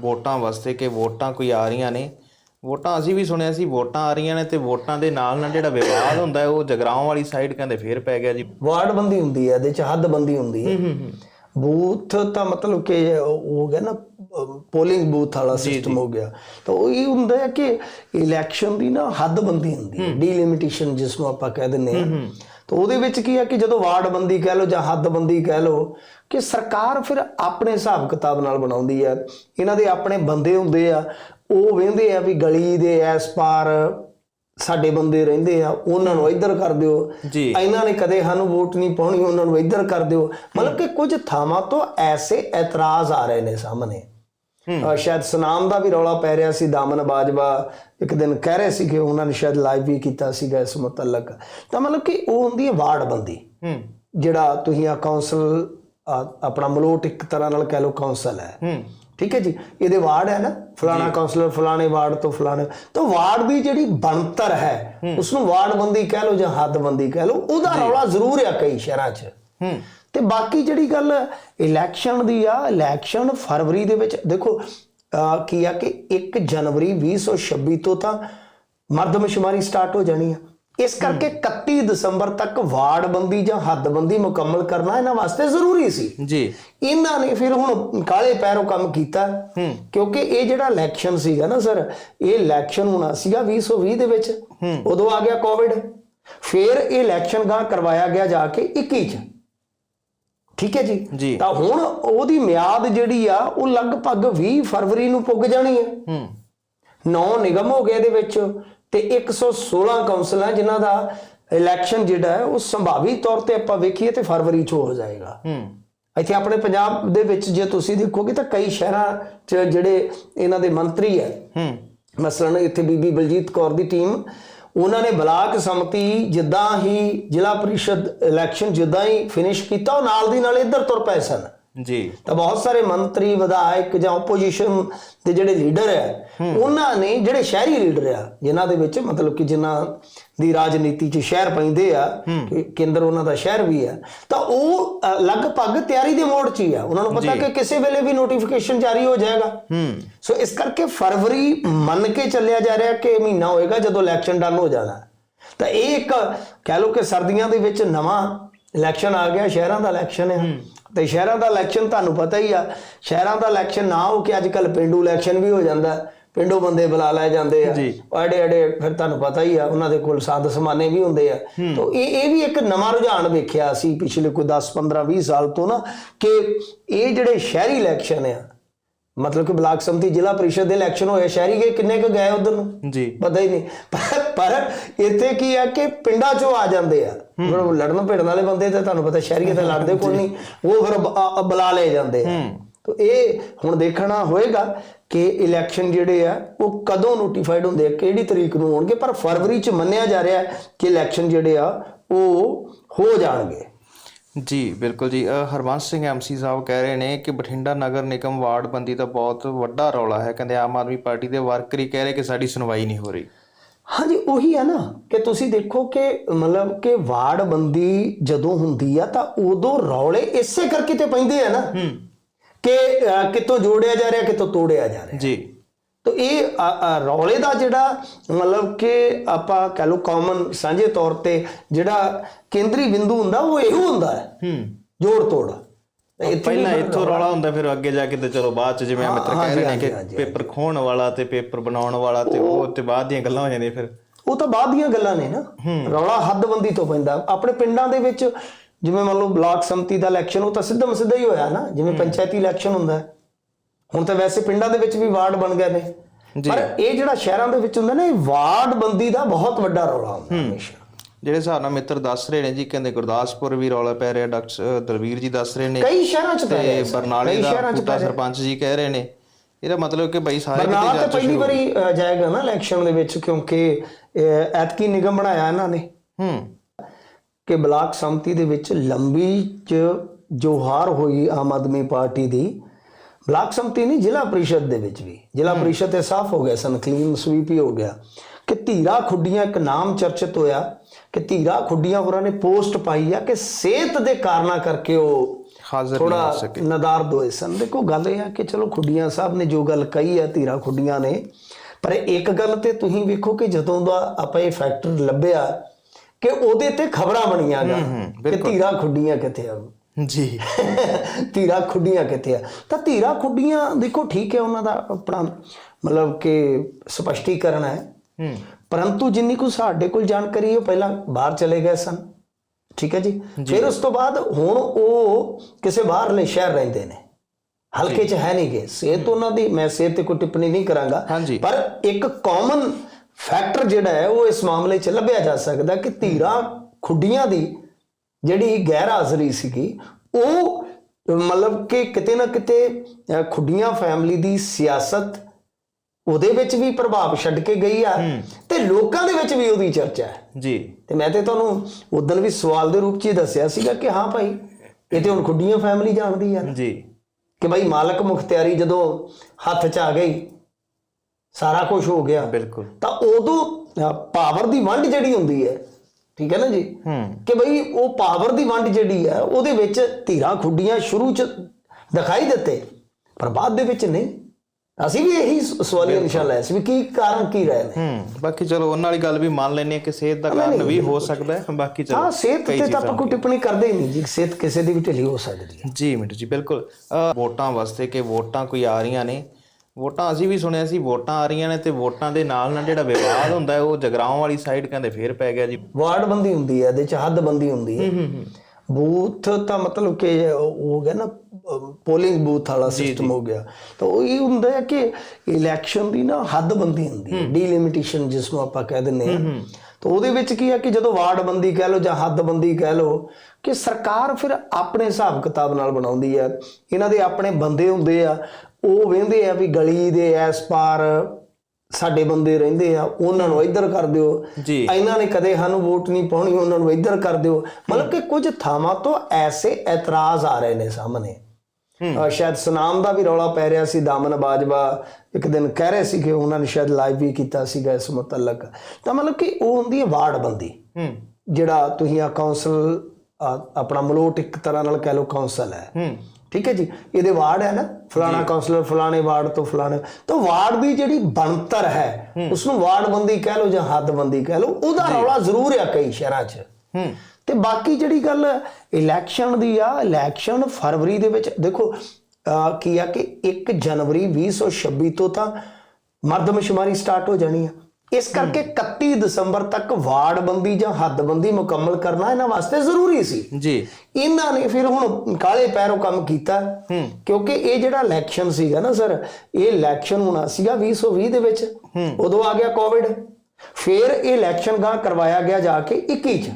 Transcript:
ਵੋਟਾਂ ਵਾਸਤੇ ਕਿ ਵੋਟਾਂ ਕੋਈ ਆ ਰਹੀਆਂ ਨੇ। ਵੋਟਾਂ ਅਸੀਂ ਵੀ ਸੁਣਿਆ ਸੀ ਵੋਟਾਂ ਆ ਰਹੀਆਂ ਨੇ ਤੇ ਵੋਟਾਂ ਦੇ ਨਾਲ ਨਾਲ ਜਿਹੜਾ ਵਿਵਾਦ ਹੁੰਦਾ ਹੈ ਉਹ ਜਗਰਾਉਂ ਵਾਲੀ ਸਾਈਡ ਕਹਿੰਦੇ ਫੇਰ ਪੈ ਗਿਆ ਜੀ। ਵਾਰਡ ਬੰਦੀ ਹੁੰਦੀ ਹੈ ਇਹਦੇ ਚ ਹੱਦ ਬੰਦੀ ਹੁੰਦੀ ਹੈ ਬੂਥ ਤਾਂ ਮਤਲਬ ਕਿ ਉਹ ਹੋ ਗਿਆ ਨਾ ਪੋਲਿੰਗ ਬੂਥ ਵਾਲਾ ਸਿਸਟਮ ਹੋ ਗਿਆ। ਤਾਂ ਉਹ ਇਹ ਹੁੰਦਾ ਹੈ ਕਿ ਇਲੈਕਸ਼ਨ ਦੀ ਨਾ ਹੱਦ ਬੰਦੀ ਹੁੰਦੀ ਹੈ ਡੀਲਿਮਿਟੇਸ਼ਨ ਜਿਸ ਨੂੰ ਆਪਾਂ ਕਹਿ ਦਿੰਦੇ ਹਾਂ। ਤਾਂ ਉਹਦੇ ਵਿੱਚ ਕੀ ਹੈ ਕਿ ਜਦੋਂ ਵਾਰਡ ਬੰਦੀ ਕਹਿ ਲਓ ਜਾਂ ਹੱਦ ਬੰਦੀ ਕਹਿ ਲਓ ਕਿ ਸਰਕਾਰ ਫਿਰ ਆਪਣੇ ਹਿਸਾਬ ਕਿਤਾਬ ਨਾਲ ਬਣਾਉਂਦੀ ਹੈ ਇਹਨਾਂ ਦੇ ਆਪਣੇ ਬੰਦੇ ਹੁੰਦੇ ਆ। ਉਹ ਵੇਂਦੇ ਆ ਵੀ ਗਲੀ ਦੇ ਐਸ ਪਾਰ ਸਾਡੇ ਬੰਦੇ ਰਹਿੰਦੇ ਆ ਉਹਨਾਂ ਨੂੰ ਇੱਧਰ ਕਰ ਦਿਓ। ਇਹਨਾਂ ਨੇ ਕਦੇ ਸਾਨੂੰ ਵੋਟ ਨਹੀਂ ਪਾਉਣੀ ਉਹਨਾਂ ਨੂੰ ਇੱਧਰ ਕਰ ਦਿਓ। ਮਤਲਬ ਕਿ ਕੁਝ ਥਾਵਾਂ ਤੋਂ ਐਸੇ ਇਤਰਾਜ਼ ਆ ਰਹੇ ਨੇ ਸਾਹਮਣੇ। ਸ਼ਾਇਦ ਸੁਨਾਮ ਦਾ ਵੀ ਰੌਲਾ ਪੈ ਰਿਹਾ ਸੀ ਦਾਮਨ ਬਾਜਵਾ ਇੱਕ ਦਿਨ ਕਹਿ ਰਹੇ ਸੀ ਕਿ ਉਹਨਾਂ ਨੇ ਸ਼ਾਇਦ ਲਾਈਵ ਵੀ ਕੀਤਾ ਸੀਗਾ ਇਸ ਮੁਤਲਕ। ਤਾਂ ਮਤਲਬ ਕਿ ਉਹ ਹੁੰਦੀ ਹੈ ਵਾਰਡ ਬੰਦੀ। ਹੂੰ। ਜਿਹੜਾ ਤੁਸੀਂ ਆ ਕਾਉਂਸਲ ਆਪਣਾ ਮਲੋਟ ਇੱਕ ਤਰ੍ਹਾਂ ਨਾਲ ਕਹਿ ਲਓ ਕਾਉਂਸਲ ਹੈ। ਹੂੰ। ਠੀਕ ਹੈ ਜੀ? ਇਹਦੇ ਵਾਰਡ ਹੈ ਨਾ? ਫਲਾਣਾ ਕਾਉਂਸਲਰ ਫਲਾਣੇ ਵਾਰਡ ਤੋਂ ਫਲਾਣੇ। ਤਾਂ ਵਾਰਡ ਦੀ ਜਿਹੜੀ ਬਣਤਰ ਹੈ ਉਸ ਨੂੰ ਵਾਰਡ ਬੰਦੀ ਕਹਿ ਲਓ ਜਾਂ ਹੱਦ ਬੰਦੀ ਕਹਿ ਲਓ ਉਹਦਾ ਰੌਲਾ ਜ਼ਰੂਰ ਆ ਕਈ ਸ਼ਹਿਰਾਂ 'ਚ। ਹੂੰ। ਤੇ ਬਾਕੀ ਜਿਹੜੀ ਗੱਲ ਇਲੈਕਸ਼ਨ ਦੀ ਆ ਇਲੈਕਸ਼ਨ ਫਰਵਰੀ ਦੇ ਵਿੱਚ ਦੇਖੋ ਕੀ ਆ ਕਿ 1 ਜਨਵਰੀ 2026 ਤੋਂ ਤਾਂ ਮਰਦਮਸ਼ੁਮਾਰੀ ਸਟਾਰਟ ਹੋ ਜਾਣੀ ਆ। ਇਸ ਕਰਕੇ 31 ਦਸੰਬਰ ਤੱਕ ਵਾਰਡਬੰਦੀ ਜਾਂ ਹੱਦਬੰਦੀ ਮੁਕੰਮਲ ਕਰਨਾ ਇਹਨਾਂ ਵਾਸਤੇ ਜ਼ਰੂਰੀ ਸੀ। ਜੀ। ਇਹਨਾਂ ਨੇ ਫਿਰ ਹੁਣ ਕਾਲੇ ਪੈਰੋਂ ਕੰਮ ਕੀਤਾ। ਕਿਉਂਕਿ ਇਹ ਜਿਹੜਾ ਇਲੈਕਸ਼ਨ ਸੀਗਾ ਨਾ ਸਰ ਇਹ ਇਲੈਕਸ਼ਨ ਹੋਣਾ ਸੀਗਾ 2020 ਦੇ ਵਿੱਚ। ਉਦੋਂ ਆ ਗਿਆ ਕੋਵਿਡ ਫਿਰ ਇਹ ਇਲੈਕਸ਼ਨ ਗਾਂ ਕਰਵਾਇਆ ਗਿਆ ਜਾ ਕੇ 21 ਚ। ਠੀਕ ਹੈ ਜੀ। ਤਾਂ ਹੁਣ ਉਹਦੀ ਮਿਆਦ ਜਿਹੜੀ ਆ ਉਹ ਲਗਭਗ 20 ਫਰਵਰੀ ਨੂੰ ਪੁੱਗ ਜਾਣੀ ਹੈ। ਹੂੰ। ਨੌ ਨਿਗਮ ਹੋ ਗਏ ਇਹਦੇ ਵਿੱਚ ਤੇ 116 ਕਾਉਂਸਲ ਜਿਨ੍ਹਾਂ ਦਾ ਇਲੈਕਸ਼ਨ ਜਿਹੜਾ ਹੈ ਉਹ ਸੰਭਾਵੀ ਤੌਰ ਤੇ ਆਪਾਂ ਵੇਖੀਏ ਤੇ ਫਰਵਰੀ ਚ ਹੋ ਜਾਏਗਾ। ਹੂੰ। ਇੱਥੇ ਆਪਣੇ ਪੰਜਾਬ ਦੇ ਵਿੱਚ ਜੇ ਤੁਸੀਂ ਦੇਖੋਗੇ ਤਾਂ ਕਈ ਸ਼ਹਿਰਾਂ 'ਚ ਜਿਹੜੇ ਇਹਨਾਂ ਦੇ ਮੰਤਰੀ ਹੈ ਹੂੰ। ਮਸਲਨ ਇੱਥੇ ਬੀਬੀ ਬਲਜੀਤ ਕੌਰ ਦੀ ਟੀਮ ਉਹਨਾਂ ਨੇ ਬਲਾਕ ਸੰਮਤੀ ਜਿੱਦਾਂ ਹੀ ਜ਼ਿਲ੍ਹਾ ਪਰਿਸ਼ਦ ਇਲੈਕਸ਼ਨ ਜਿੱਦਾਂ ਹੀ ਫਿਨਿਸ਼ ਕੀਤਾ, ਉਹ ਨਾਲ ਦੀ ਨਾਲ ਇੱਧਰ ਤੁਰ ਪਏ ਸਨ। ਜੀ। ਤਾਂ ਬਹੁਤ ਸਾਰੇ ਮੰਤਰੀ ਵਿਧਾਇਕ ਜਾਂ ਆਪੋਜੀਸ਼ਨ ਦੇ ਜਿਹੜੇ ਲੀਡਰ ਹੈ ਉਹਨਾਂ ਨੇ ਜਿਹੜੇ ਸ਼ਹਿਰੀ ਲੀਡਰ ਆ ਜਿਨ੍ਹਾਂ ਦੇ ਵਿੱਚ ਮਤਲਬ ਕਿ ਜਿਨ੍ਹਾਂ ਦੀ ਰਾਜਨੀਤੀ 'ਚ ਸ਼ਹਿਰ ਪੈਂਦੇ ਆ ਕਿ ਕੇਂਦਰ ਉਹਨਾਂ ਦਾ ਸ਼ਹਿਰ ਵੀ ਹੈ ਤਾਂ ਉਹ ਲਗਭਗ ਤਿਆਰੀ ਦੇ ਮੋੜ 'ਚ ਹੀ ਆ। ਉਹਨਾਂ ਨੂੰ ਪਤਾ ਕਿ ਕਿਸੇ ਵੇਲੇ ਵੀ ਨੋਟੀਫਿਕੇਸ਼ਨ ਜਾਰੀ ਹੋ ਜਾਏਗਾ। ਸੋ ਇਸ ਕਰਕੇ ਫਰਵਰੀ ਮੰਨ ਕੇ ਚੱਲਿਆ ਜਾ ਰਿਹਾ ਕਿ ਮਹੀਨਾ ਹੋਏਗਾ ਜਦੋਂ ਇਲੈਕਸ਼ਨ ਡਨ ਹੋ ਜਾਣਾ। ਤਾਂ ਇਹ ਇੱਕ ਕਹਿ ਲਓ ਕਿ ਸਰਦੀਆਂ ਦੇ ਵਿੱਚ ਨਵਾਂ ਇਲੈਕਸ਼ਨ ਆ ਗਿਆ ਸ਼ਹਿਰਾਂ ਦਾ ਇਲੈਕਸ਼ਨ ਹੈ। ਤੇ ਸ਼ਹਿਰਾਂ ਦਾ ਇਲੈਕਸ਼ਨ ਤੁਹਾਨੂੰ ਪਤਾ ਹੀ ਆ ਸ਼ਹਿਰਾਂ ਦਾ ਇਲੈਕਸ਼ਨ ਨਾ ਹੋ ਕੇ ਅੱਜ ਕੱਲ ਪਿੰਡੂ ਇਲੈਕਸ਼ਨ ਵੀ ਹੋ ਜਾਂਦਾ। ਪਿੰਡੂ ਬੰਦੇ ਬੁਲਾ ਲਏ ਜਾਂਦੇ ਆ। ਅੜੇ ਅੜੇ ਫਿਰ ਤੁਹਾਨੂੰ ਪਤਾ ਹੀ ਆ ਉਹਨਾਂ ਦੇ ਕੋਲ ਸਾਧ ਸਮਾਨੇ ਵੀ ਹੁੰਦੇ ਆ ਤਾਂ ਇਹ ਇਹ ਵੀ ਇੱਕ ਨਵਾਂ ਰੁਝਾਨ ਵੇਖਿਆ ਸੀ ਪਿਛਲੇ ਕੋਈ 10 15 20 ਸਾਲ ਤੋਂ ਨਾ ਕਿ ਇਹ ਜਿਹੜੇ ਸ਼ਹਿਰੀ ਇਲੈਕਸ਼ਨ ਆ ਮਤਲਬ ਕਿ ਬਲਾਕ ਸੰਮਤੀ ਜ਼ਿਲ੍ਹਾ ਪਰਿਸ਼ਦ ਦੇ ਇਲੈਕਸ਼ਨ ਹੋਏ ਸ਼ਹਿਰੀ ਗਏ ਕਿੰਨੇ ਕੁ ਗਏ ਉਧਰ ਨੂੰ? ਜੀ। ਪਤਾ ਹੀ ਨਹੀਂ। ਪਰ ਇੱਥੇ ਕੀ ਆ ਕਿ ਪਿੰਡਾਂ ਚੋਂ ਆ ਜਾਂਦੇ ਆ। ਲੜਨ ਭਿੜਨ ਵਾਲੇ ਬੰਦੇ ਤੇ ਤੁਹਾਨੂੰ ਪਤਾ ਸ਼ਹਿਰੀਏ ਤਾਂ ਲੜਦੇ ਕੋਈ ਨਹੀਂ। ਉਹ ਫਿਰ ਬੁਲਾ ਲਏ ਜਾਂਦੇ ਆ। ਤਾਂ ਇਹ ਹੁਣ ਦੇਖਣਾ ਹੋਏਗਾ ਕਿ ਇਲੈਕਸ਼ਨ ਜਿਹੜੇ ਆ ਉਹ ਕਦੋਂ ਨੋਟੀਫਾਈਡ ਹੁੰਦੇ ਆ ਕਿਹੜੀ ਤਰੀਕ ਨੂੰ ਹੋਣਗੇ। ਪਰ ਫਰਵਰੀ ਚ ਮੰਨਿਆ ਜਾ ਰਿਹਾ ਕਿ ਇਲੈਕਸ਼ਨ ਜਿਹੜੇ ਆ ਉਹ ਹੋ ਜਾਣਗੇ। ਜੀ ਬਿਲਕੁਲ ਜੀ। ਅ, ਹਰਬੰਸ ਸਿੰਘ ਐਮਸੀ ਸਾਹਿਬ ਕਹਿ ਰਹੇ ਨੇ ਕਿ ਬਠਿੰਡਾ ਨਗਰ ਨਿਗਮ ਵਾਰਡ ਬੰਦੀ ਦਾ ਬਹੁਤ ਵੱਡਾ ਰੌਲਾ ਹੈ। ਕਹਿੰਦੇ ਆਮ ਆਦਮੀ ਪਾਰਟੀ ਦੇ ਵਰਕਰ ਹੀ ਕਹਿ ਰਹੇ ਕਿ ਸਾਡੀ ਸੁਣਵਾਈ ਨਹੀਂ ਹੋ ਰਹੀ। ਹਾਂਜੀ ਉਹੀ ਹੈ ਨਾ ਕਿ ਤੁਸੀਂ ਦੇਖੋ ਕਿ ਮਤਲਬ ਕਿ ਵਾਰਡ ਬੰਦੀ ਜਦੋਂ ਹੁੰਦੀ ਆ ਤਾਂ ਉਦੋਂ ਰੌਲੇ ਇਸੇ ਕਰਕੇ ਤੇ ਪੈਂਦੇ ਆ ਨਾ ਕਿ ਅਹ, ਕਿਤੋਂ ਜੋੜਿਆ ਜਾ ਰਿਹਾ ਕਿਤੋਂ ਤੋੜਿਆ ਜਾ ਰਿਹਾ। ਜੀ। ਤਾਂ ਇਹ ਰੌਲੇ ਦਾ ਜਿਹੜਾ ਮਤਲਬ ਕਿ ਆਪਾਂ ਕਹ ਲਓ ਕਾਮਨ ਸਾਂਝੇ ਤੌਰ ਤੇ ਜਿਹੜਾ ਕੇਂਦਰੀ ਬਿੰਦੂ ਹੁੰਦਾ ਉਹ ਇਹੋ ਹੁੰਦਾ ਹੈ। ਹੂੰ। ਜੋੜ ਤੋੜ। ਪਹਿਲਾਂ ਇੱਥੋਂ ਰੌਲਾ ਹੁੰਦਾ ਫਿਰ ਅੱਗੇ ਜਾ ਕੇ ਤੇ ਚਲੋ ਬਾਅਦ ਚ ਜਿਵੇਂ ਮਿੱਤਰ ਕਹਿ ਰਹੇ ਨੇ ਕਿ ਪੇਪਰ ਖੋਣ ਵਾਲਾ ਤੇ ਪੇਪਰ ਬਣਾਉਣ ਵਾਲਾ ਤੇ ਉਹ ਤੇ ਬਾਅਦ ਦੀਆਂ ਗੱਲਾਂ ਹੋ ਜਾਂਦੀਆਂ ਫਿਰ। ਉਹ ਤਾਂ ਬਾਅਦ ਦੀਆਂ ਗੱਲਾਂ ਨੇ ਨਾ। ਰੌਲਾ ਹੱਦਬੰਦੀ ਤੋਂ ਪੈਂਦਾ। ਆਪਣੇ ਪਿੰਡਾਂ ਦੇ ਵਿੱਚ ਜਿਵੇਂ ਮੰਨ ਲਓ ਬਲਾਕ ਸੰਮਤੀ ਦਾ ਇਲੈਕਸ਼ਨ ਉਹ ਤਾਂ ਸਿੱਧਾ ਸਿੱਧਾ ਹੀ ਹੋਇਆ ਨਾ। ਜਿਵੇਂ ਪੰਚਾਇਤੀ ਇਲੈਕਸ਼ਨ ਹੁੰਦਾ। ਹੈ। ਹੁਣ ਤਾਂ ਵੈਸੇ ਪਿੰਡਾਂ ਦੇ ਵਿੱਚ ਵੀ ਵਾਰਡ ਬਣ ਗਏ ਨੇ। ਪਰ ਇਹ ਜਿਹੜਾ ਸ਼ਹਿਰਾਂ ਦੇ ਵਿੱਚ ਹੁੰਦਾ ਨਾ ਇਹ ਵਾਰਡ ਬੰਦੀ ਦਾ ਬਹੁਤ ਵੱਡਾ ਰੌਲਾ ਹੁੰਦਾ ਹਮੇਸ਼ਾ। ਜਿਹੜੇ ਹਿਸਾਬ ਨਾਲ ਮਿੱਤਰ ਦੱਸ ਰਹੇ ਨੇ ਜੀ ਕਹਿੰਦੇ ਗੁਰਦਾਸਪੁਰ ਵੀ ਰੌਲਾ ਪੈ ਰਿਹਾ ਡਾਕਟਰ ਦਲਵੀਰ ਜੀ ਦੱਸ ਰਹੇ ਨੇ। ਕਈ ਸ਼ਹਿਰਾਂ 'ਚ ਪੈ ਰਿਹਾ ਬਰਨਾਲੇ ਦਾ ਬੂਟਾ ਸਰਪੰਚ ਜੀ ਕਹਿ ਰਹੇ ਨੇ। ਇਹਦਾ ਮਤਲਬ ਕਿ ਬਈ ਸਾਰੇ ਕਿਤੇ ਜਾ ਤੇ ਪਹਿਲੀ ਵਾਰੀ ਜਾਏਗਾ ਨਾ ਇਲੈਕਸ਼ਨ ਦੇ ਵਿੱਚ ਕਿਉਂਕਿ ਐਤਕੀ ਨਿਗਮ ਬਣਾਇਆ ਇਹਨਾਂ ਨੇ। ਹੂੰ। ਕਿ ਬਲਾਕ ਸੰਮਤੀ ਦੇ ਵਿੱਚ ਲੰਬੀ ਚ ਜੋ ਹਾਰ ਹੋਈ ਆਮ ਆਦਮੀ ਪਾਰਟੀ ਦੀ। ਬਲਾਕ ਸੰਮਤੀ ਨਹੀਂ ਜ਼ਿਲ੍ਹਾ ਪਰਿਸ਼ਦ ਦੇ ਵਿੱਚ ਵੀ। ਜ਼ਿਲ੍ਹਾ ਪਰਿਸ਼ਦ ਤੇ ਸਾਫ਼ ਹੋ ਗਿਆ ਸਨ ਕਲੀਨ ਸਵੀਪ ਹੀ ਗਿਆ ਕਿ ਧੀਰਾ ਖੁੱਡੀਆਂ ਇੱਕ ਨਾਮ ਚਰਚਿਤ ਹੋਇਆ ਕਿ ਧੀਰਾ ਖੁੱਡੀਆਂ ਹੋਰਾਂ ਨੇ ਪੋਸਟ ਪਾਈ ਆ ਕਿ ਸਿਹਤ ਦੇ ਕਾਰਨਾਂ ਕਰਕੇ ਉਹ ਹਾਜ਼ਰ ਨਹੀਂ ਹੋ ਸਕੇ। ਨਦਾਰਦ ਹੋਏ ਸਨ। ਦੇਖੋ ਗੱਲ ਇਹ ਹੈ ਕਿ ਚਲੋ ਖੁੱਡੀਆਂ ਸਾਹਿਬ ਨੇ ਜੋ ਗੱਲ ਕਹੀ ਹੈ ਧੀਰਾ ਖੁੱਡੀਆਂ ਨੇ ਪਰ ਇੱਕ ਗੱਲ ਤੇ ਤੁਸੀਂ ਵੇਖੋ ਕਿ ਜਦੋਂ ਦਾ ਆਪਾਂ ਇਹ ਫੈਕਟਰ ਲੱਭਿਆ ਕਿ ਉਹਦੇ ਤੇ ਖਬਰਾਂ ਬਣੀਆਂ ਗਾ ਕਿ ਧੀਰਾ ਖੁੱਡੀਆਂ ਕਿੱਥੇ ਆ। ਜੀ। ਧੀਰਾ ਖੁੱਡੀਆਂ ਕਿੱਥੇ ਆ? ਤਾਂ ਧੀਰਾ ਖੁੱਡੀਆਂ ਦੇਖੋ ਠੀਕ ਹੈ ਉਹਨਾਂ ਦਾ ਆਪਣਾ ਮਤਲਬ ਕਿ ਸਪਸ਼ਟੀਕਰਨ ਹੈ। ਹੂੰ। ਪਰੰਤੂ ਜਿੰਨੀ ਕੁ ਸਾਡੇ ਕੋਲ ਜਾਣਕਾਰੀ ਉਹ ਪਹਿਲਾਂ ਬਾਹਰ ਚਲੇ ਗਏ ਸਨ। ਠੀਕ ਹੈ ਜੀ? ਫਿਰ ਉਸ ਤੋਂ ਬਾਅਦ ਹੁਣ ਉਹ ਕਿਸੇ ਬਾਹਰਲੇ ਸ਼ਹਿਰ ਰਹਿੰਦੇ ਨੇ। ਹਲਕੇ 'ਚ ਹੈ ਨਹੀਂ ਗੇ। ਸਿਹਤ ਉਹਨਾਂ ਦੀ ਮੈਂ ਸਿਹਤ ਤੇ ਕੋਈ ਟਿੱਪਣੀ ਨਹੀਂ ਕਰਾਂਗਾ। ਪਰ ਇੱਕ ਕਾਮਨ ਫੈਕਟਰ ਜਿਹੜਾ ਹੈ ਉਹ ਇਸ ਮਾਮਲੇ 'ਚ ਲੱਭਿਆ ਜਾ ਸਕਦਾ ਕਿ ਧੀਰਾ ਖੁੱਡੀਆਂ ਦੀ ਜਿਹੜੀ ਗੈਰ ਹਾਜ਼ਰੀ ਸੀਗੀ ਉਹ ਮਤਲਬ ਕਿ ਕਿਤੇ ਨਾ ਕਿਤੇ ਖੁੱਡੀਆਂ ਫੈਮਿਲੀ ਦੀ ਸਿਆਸਤ ਉਹਦੇ ਵਿੱਚ ਵੀ ਪ੍ਰਭਾਵ ਛੱਡ ਕੇ ਗਈ ਆ ਤੇ ਲੋਕਾਂ ਦੇ ਵਿੱਚ ਵੀ ਉਹਦੀ ਚਰਚਾ ਹੈ। ਜੀ। ਤੇ ਮੈਂ ਤੇ ਤੁਹਾਨੂੰ ਉਦੋਂ ਵੀ ਸਵਾਲ ਦੇ ਰੂਪ 'ਚ ਹੀ ਦੱਸਿਆ ਸੀਗਾ ਕਿ ਹਾਂ ਭਾਈ ਇਹ ਤੇ ਹੁਣ ਖੁੱਡੀਆਂ ਫੈਮਿਲੀ ਜਾਣਦੀ ਆ। ਜੀ। ਕਿ ਭਾਈ ਮਾਲਕ ਮੁਖਤਿਆਰੀ ਜਦੋਂ ਹੱਥ 'ਚ ਆ ਗਈ ਸਾਰਾ ਕੁਝ ਹੋ ਗਿਆ। ਬਿਲਕੁਲ। ਤਾਂ ਉਦੋਂ ਪਾਵਰ ਦੀ ਵੰਡ ਜਿਹੜੀ ਹੁੰਦੀ ਹੈ ਠੀਕ ਹੈ ਨਾ ਜੀ? ਕਿ ਭਈ ਉਹ ਪਾਵਰ ਦੀ ਵੰਡ ਜਿਹੜੀ ਹੈ ਉਹਦੇ ਵਿੱਚ ਧੀਰਾਂ ਖੁੱਡੀਆਂ ਸ਼ੁਰੂ ਚ ਦਿਖਾਈ ਦਿੱਤੇ ਪਰ ਬਾਅਦ ਦੇ ਵਿੱਚ ਨਹੀਂ। ਅਸੀਂ ਵੀ ਇਹੀ ਸਵਾਲੀਆ ਨਿਸ਼ਾਨ ਲਾਇਆ ਸੀ ਵੀ ਕੀ ਕਾਰਨ ਕੀ ਰਹੇ ਨੇ। ਹੂੰ ਬਾਕੀ ਚਲੋ ਉਹਨਾਂ ਵਾਲੀ ਗੱਲ ਵੀ ਮੰਨ ਲੈਂਦੇ ਹਾਂ ਕਿ ਸਿਹਤ ਦਾ ਕਾਰਨ ਵੀ ਹੋ ਸਕਦਾ ਹੈ ਬਾਕੀ ਚਲੋ ਹਾਂ ਸਿਹਤ ਤੇ ਤਾਂ ਆਪਾਂ ਕੋਈ ਟਿੱਪਣੀ ਕਰਦੇ ਹੀ ਨਹੀਂ ਜੀ ਸਿਹਤ ਕਿਸੇ ਦੀ ਵੀ ਢਿੱਲੀ ਹੋ ਸਕਦੀ ਹੈ। ਜੀ ਮਿੰਟੂ ਜੀ ਬਿਲਕੁਲ। ਵੋਟਾਂ ਵਾਸਤੇ ਕਿ ਵੋਟਾਂ ਕੋਈ ਆ ਰਹੀਆਂ ਨੇ ਵੋਟਾਂ ਅਸੀਂ ਵੀ ਸੁਣਿਆ ਸੀ ਵੋਟਾਂ ਆ ਰਹੀਆਂ ਨੇ ਤੇ ਵੋਟਾਂ ਦੇ ਨਾਲ ਨਾਲ ਜਿਹੜਾ ਵਿਵਾਦ ਹੁੰਦਾ ਹੈ ਉਹ ਜਗਰਾਉਂ ਵਾਲੀ ਸਾਈਡ ਕਹਿੰਦੇ ਫੇਰ ਪੈ ਗਿਆ ਜੀ। ਵਾਰਡ ਬੰਦੀ ਹੁੰਦੀ ਹੈ ਇਹਦੇ ਚ ਹੱਦ ਬੰਦੀ ਹੁੰਦੀ ਹੈ ਬੂਥ ਤਾਂ ਮਤਲਬ ਕਿ ਉਹ ਹੋ ਗਿਆ ਨਾ ਪੋਲਿੰਗ ਬੂਥ ਵਾਲਾ ਸਿਸਟਮ ਹੋ ਗਿਆ। ਤਾਂ ਉਹ ਇਹ ਹੁੰਦਾ ਹੈ ਕਿ ਇਲੈਕਸ਼ਨ ਦੀ ਨਾ ਹੱਦ ਬੰਦੀ ਹੁੰਦੀ ਹੈ ਡੀਲਿਮਿਟੇਸ਼ਨ ਜਿਸ ਨੂੰ ਆਪਾਂ ਕਹਿ ਦਿੰਦੇ ਹਾਂ। ਤਾਂ ਉਹਦੇ ਵਿੱਚ ਕੀ ਹੈ ਕਿ ਜਦੋਂ ਵਾਰਡ ਬੰਦੀ ਕਹਿ ਲਓ ਜਾਂ ਹੱਦ ਬੰਦੀ ਕਹਿ ਲਓ ਕਿ ਸਰਕਾਰ ਫਿਰ ਆਪਣੇ ਹਿਸਾਬ ਕਿਤਾਬ ਨਾਲ ਬਣਾਉਂਦੀ ਹੈ ਇਹਨਾਂ ਦੇ ਆਪਣੇ ਬੰਦੇ ਹੁੰਦੇ ਆ ਉਹ ਵੇਂਦੇ ਆ ਵੀ ਗਲੀ ਦੇ ਐਸ ਪਾਰ ਸਾਡੇ ਬੰਦੇ ਰਹਿੰਦੇ ਆ ਉਹਨਾਂ ਨੂੰ ਇੱਧਰ ਕਰ ਦਿਓ। ਇਹਨਾਂ ਨੇ ਕਦੇ ਸਾਨੂੰ ਵੋਟ ਨਹੀਂ ਪਾਉਣੀ ਉਹਨਾਂ ਨੂੰ ਇੱਧਰ ਕਰ ਦਿਓ। ਮਤਲਬ ਕਿ ਕੁਝ ਥਾਵਾਂ ਤੋਂ ਐਸੇ ਇਤਰਾਜ਼ ਆ ਰਹੇ ਨੇ ਸਾਹਮਣੇ। ਸ਼ਾਇਦ ਸੁਨਾਮ ਦਾ ਵੀ ਰੌਲਾ ਪੈ ਰਿਹਾ ਸੀ ਦਾਮਨ ਬਾਜਵਾ ਇੱਕ ਦਿਨ ਕਹਿ ਰਹੇ ਸੀ ਕਿ ਉਹਨਾਂ ਨੇ ਸ਼ਾਇਦ ਲਾਈਵ ਵੀ ਕੀਤਾ ਸੀਗਾ ਇਸ ਮੁਤਲਕ। ਤਾਂ ਮਤਲਬ ਕਿ ਉਹ ਹੁੰਦੀ ਹੈ ਵਾਰਡ ਬੰਦੀ ਹੂੰ। ਜਿਹੜਾ ਤੁਸੀਂ ਆ ਕਾਉਂਸਲ ਆਪਣਾ ਮਲੋਟ ਇੱਕ ਤਰ੍ਹਾਂ ਨਾਲ ਕਹਿ ਲਓ ਕਾਉਂਸਲ ਹੈ। ਹੂੰ। ਠੀਕ ਹੈ ਜੀ? ਇਹਦੇ ਵਾਰਡ ਹੈ ਨਾ? ਫਲਾਣਾ ਕਾਉਂਸਲਰ ਫਲਾਣੇ ਵਾਰਡ ਤੋਂ ਫਲਾਣੇ। ਤਾਂ ਵਾਰਡ ਦੀ ਜਿਹੜੀ ਬਣਤਰ ਹੈ ਉਸ ਨੂੰ ਵਾਰਡਬੰਦੀ ਕਹਿ ਲਓ ਜਾਂ ਹੱਦਬੰਦੀ ਕਹਿ ਲਓ ਉਹਦਾ ਰੌਲਾ ਜ਼ਰੂਰ ਆ ਕਈ ਸ਼ਹਿਰਾਂ 'ਚ। ਹੂੰ। ਤੇ ਬਾਕੀ ਜਿਹੜੀ ਗੱਲ ਇਲੈਕਸ਼ਨ ਦੀ ਆ ਇਲੈਕਸ਼ਨ ਫਰਵਰੀ ਦੇ ਵਿੱਚ ਦੇਖੋ ਕੀ ਆ ਕਿ 1 ਜਨਵਰੀ 2026 ਤੋਂ ਤਾਂ ਮਰਦਮਸ਼ੁਮਾਰੀ ਸਟਾਰਟ ਹੋ ਜਾਣੀ ਆ। ਇਸ ਕਰਕੇ 31 ਦਸੰਬਰ ਤੱਕ ਵਾਰਡਬੰਦੀ ਜਾਂ ਹੱਦਬੰਦੀ ਮੁਕੰਮਲ ਕਰਨਾ ਇਹਨਾਂ ਵਾਸਤੇ ਜ਼ਰੂਰੀ ਸੀ। ਜੀ। ਇਹਨਾਂ ਨੇ ਫਿਰ ਹੁਣ ਕਾਲੇ ਪੈਰੋਂ ਕੰਮ ਕੀਤਾ। ਕਿਉਂਕਿ ਇਹ ਜਿਹੜਾ ਇਲੈਕਸ਼ਨ ਸੀਗਾ ਨਾ ਸਰ ਇਹ ਇਲੈਕਸ਼ਨ ਹੋਣਾ ਸੀਗਾ 2020 ਦੇ ਵਿੱਚ। ਉਦੋਂ ਆ ਗਿਆ ਕੋਵਿਡ ਫਿਰ ਇਹ ਇਲੈਕਸ਼ਨ ਗਾਂ ਕਰਵਾਇਆ ਗਿਆ ਜਾ ਕੇ 21 ਚ।